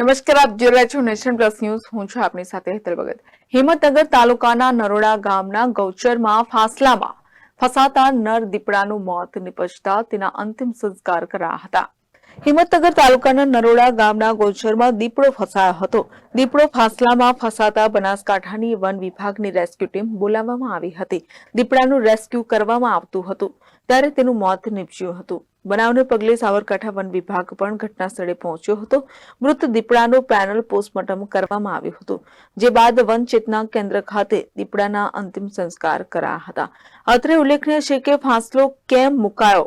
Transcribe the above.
નમસ્કાર, આપ જોઈ રહ્યા છો નેશન પ્લસ ન્યૂઝ. હું છું આપની સાથે હેતલ ભગત. હિંમતનગર તાલુકાના નરોડા ગામના ગૌચરમાં ફાસલામાં ફસાતા નર દીપડાનું મોત નિપજતા તેના અંતિમ સંસ્કાર કરાયા હતા. હિંમતનગર તાલુકાના નરોડા ગામના ગોચરમાં દીપડો ફસાયો હતો. દીપડો ફાસલામાં ફસાતા બનાસકાંઠાની વન વિભાગની રેસ્ક્યુ ટીમ બોલાવવામાં આવી હતી. દીપડાનું રેસ્ક્યુ કરવામાં આવતું હતું, ત્યારે તેનું મોત નીપજ્યું હતું. બનાવને પગલે સાબરકાંઠા વન વિભાગ પણ ઘટના સ્થળે પહોંચ્યો હતો. મૃત દીપડાનું પેનલ પોસ્ટમોર્ટમ કરવામાં આવ્યું હતું, જે બાદ વન ચેતના કેન્દ્ર ખાતે દીપડાના અંતિમ સંસ્કાર કરાયા હતા. અત્રે ઉલ્લેખનીય છે કે ફાંસલો કેમ મુકાયો?